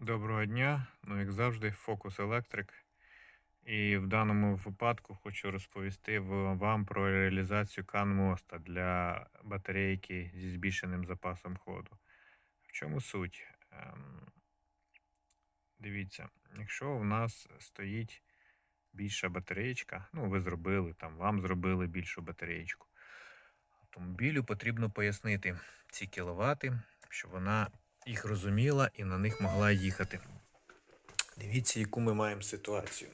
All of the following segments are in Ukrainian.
Доброго дня, ну як завжди, Focus Electric. І в даному випадку хочу розповісти вам про реалізацію кан моста для батарейки зі збільшеним запасом ходу. В чому суть? Ем, Дивіться, якщо в нас стоїть більша батареєчка, ну ви зробили там, вам зробили більшу батареєчку. Автомобілю потрібно пояснити ці кіловати, щоб вона їх розуміла і на них могла їхати. Дивіться, яку ми маємо ситуацію.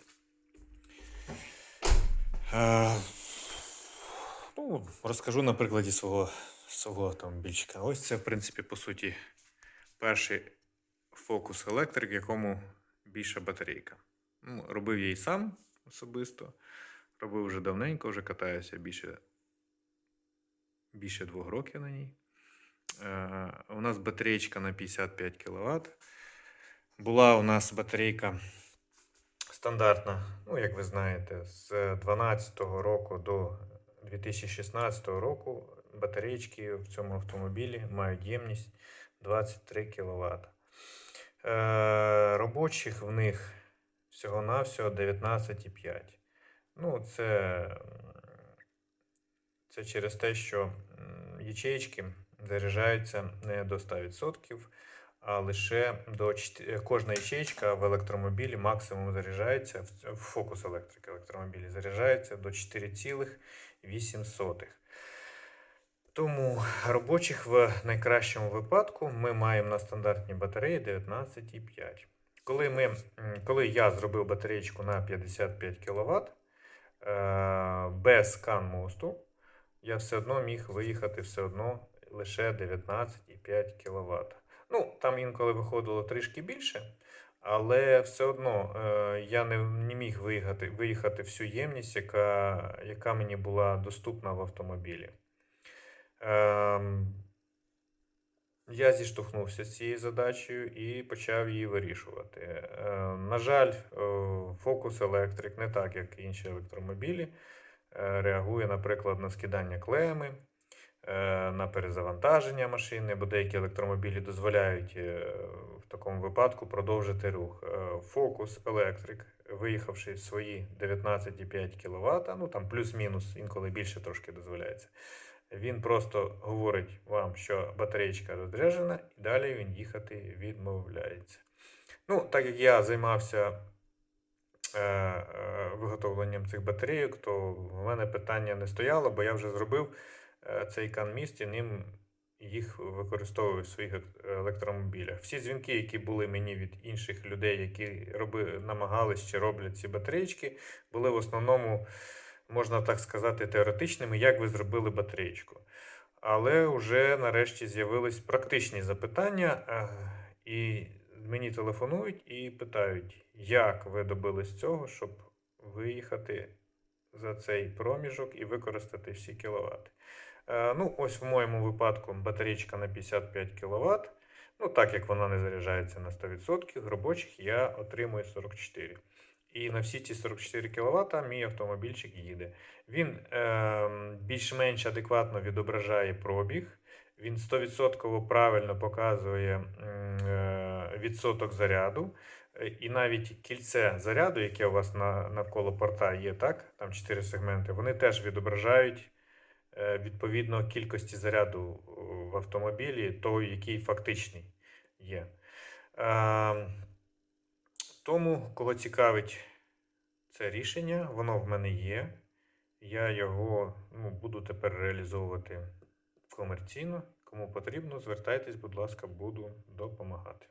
Е, ну, розкажу на прикладі свого, свого автомобільчика. Ось це, в принципі, по суті, перший Electric, в якому більша батарейка. Ну, робив я і сам особисто. Робив вже давненько, вже катаюся більше, більше двох років на ній. Е, У нас батареєчка на 55 кВт. Була у нас батарейка стандартна, ну, як ви знаєте, з 2012 року до 2016 року батареєчки в цьому автомобілі мають ємність 23 кВт. Е, робочих в них всього-навсього 19,5. Ну, це, це через те, що м, ячеїчки заряджаються не до 100%, а лише до кожна ячеїчка в електромобілі максимум заряджається, в Focus електрики електромобілі заряджається до 4,8. Тому робочих в найкращому випадку ми маємо на стандартній батареї 19,5. Коли, ми, коли я зробив батареєчку на 55 кВт е, без кан мосту, я все одно міг виїхати все одно лише 19,5 кВт. Ну, там інколи виходило трішки більше, але все одно е, я не, не міг виїхати, виїхати всю ємність, яка, яка мені була доступна в автомобілі. Ем, я зіштовхнувся з цією задачею і почав її вирішувати. Е, на жаль, е, Focus Electric, не так як інші електромобілі, реагує, наприклад, на скидання клеми, на перезавантаження машини, бо деякі електромобілі дозволяють е, в такому випадку продовжити рух. Е, Focus Electric, виїхавши свої 19,5 кВт, ну там плюс-мінус, інколи більше трошки дозволяється. Він просто говорить вам, що батареєчка розряджена, і далі він їхати відмовляється. Ну, так як я займався е, е, виготовленням цих батарейок, то в мене питання не стояло, бо я вже зробив е, цей канміст і ним їх використовую в своїх електромобілях. Всі дзвінки, які були мені від інших людей, які роби, намагались чи роблять ці батареєчки, були в основному, можна так сказати, теоретичними, як ви зробили батареєчку. Але вже нарешті з'явились практичні запитання, е, і мені телефонують і питають, як ви добились цього, щоб виїхати за цей проміжок і використати всі кіловати. Е, Ну, ось в моєму випадку батарейка на 55 кВт. Ну, так як вона не заряджається на 100%, робочих я отримую 44. І на всі ці 44 кВт мій автомобільчик їде. Він е, більш-менш адекватно відображає пробіг. Він 100% правильно показує е, відсоток заряду. Е, І навіть кільце заряду, яке у вас на, навколо порта є, так? Там 4 сегменти, вони теж відображають відповідно кількості заряду е, в автомобілі, той, який фактичний є. Е, тому, кого цікавить це рішення, воно в мене є. Я його ну, буду тепер реалізовувати комерційно. Кому потрібно, звертайтесь, будь ласка, буду допомагати.